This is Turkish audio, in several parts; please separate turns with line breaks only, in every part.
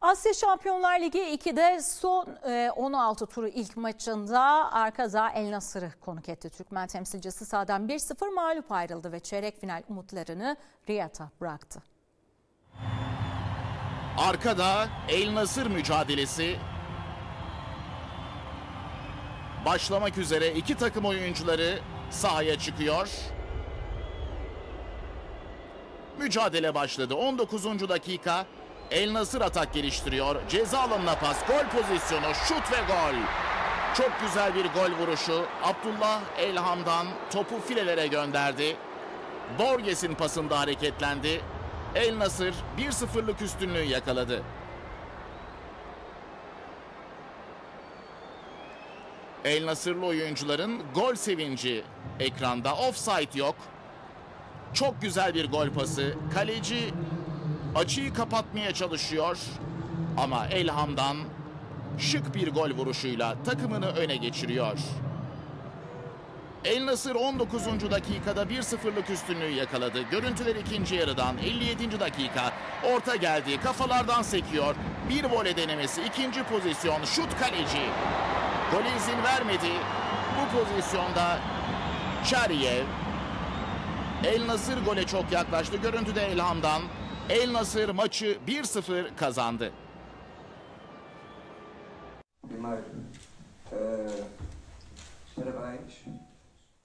Asya Şampiyonlar Ligi 2'de son e, 16 turu ilk maçında Arkaza El Nasır'ı konuk etti. Türkmen temsilcisi sahadan 1-0 mağlup ayrıldı ve çeyrek final umutlarını Riyad'a bıraktı.
Arkada El Nasır mücadelesi başlamak üzere iki takım oyuncuları sahaya çıkıyor. Mücadele başladı. 19. dakika El Nasır atak geliştiriyor. Ceza alanına pas, gol pozisyonu, şut ve gol. Çok güzel bir gol vuruşu. Abdullah Elham'dan topu filelere gönderdi. Borges'in pasında hareketlendi. El Nasır 1-0'lık üstünlüğü yakaladı. El Nasırlı oyuncuların gol sevinci ekranda. Offside yok. Çok güzel bir gol pası. Kaleci açıyı kapatmaya çalışıyor. Ama Elham'dan şık bir gol vuruşuyla takımını öne geçiriyor. El Nasır 19. dakikada 1-0'lık üstünlüğü yakaladı. Görüntüler ikinci yarıdan 57. dakika. Orta geldi. Kafalardan sekiyor. Bir vole denemesi. ikinci pozisyon. Şut kaleci. Gole izin vermedi. Bu pozisyonda Çariyev. El Nasır gole çok yaklaştı. Görüntüde Elham'dan. El Nasır maçı 1-0 kazandı.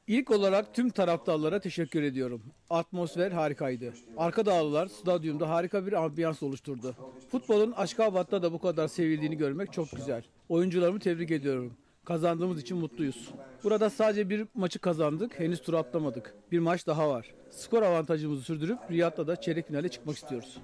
İlk olarak tüm taraftarlara teşekkür ediyorum. Atmosfer harikaydı. Arka dağlılar stadyumda harika bir ambiyans oluşturdu. Futbolun Aşkabat'ta da bu kadar sevildiğini görmek çok güzel. Oyuncularımı tebrik ediyorum. Kazandığımız için mutluyuz. Burada sadece bir maçı kazandık, henüz tur atlamadık. Bir maç daha var. Skor avantajımızı sürdürüp Riyad'da da çeyrek finale çıkmak istiyoruz.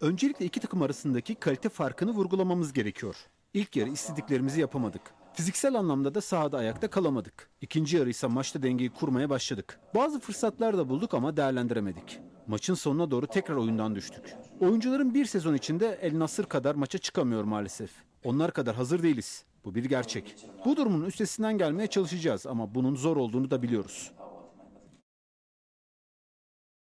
Öncelikle iki takım arasındaki kalite farkını vurgulamamız gerekiyor. İlk yarı istediklerimizi yapamadık. Fiziksel anlamda da sahada ayakta kalamadık. İkinci yarı ise maçta dengeyi kurmaya başladık. Bazı fırsatlar da bulduk ama değerlendiremedik. Maçın sonuna doğru tekrar oyundan düştük. Oyuncuların bir sezon içinde El Nasır kadar maça çıkamıyor maalesef. Onlar kadar hazır değiliz. Bu bir gerçek. Bu durumun üstesinden gelmeye çalışacağız ama bunun zor olduğunu da biliyoruz.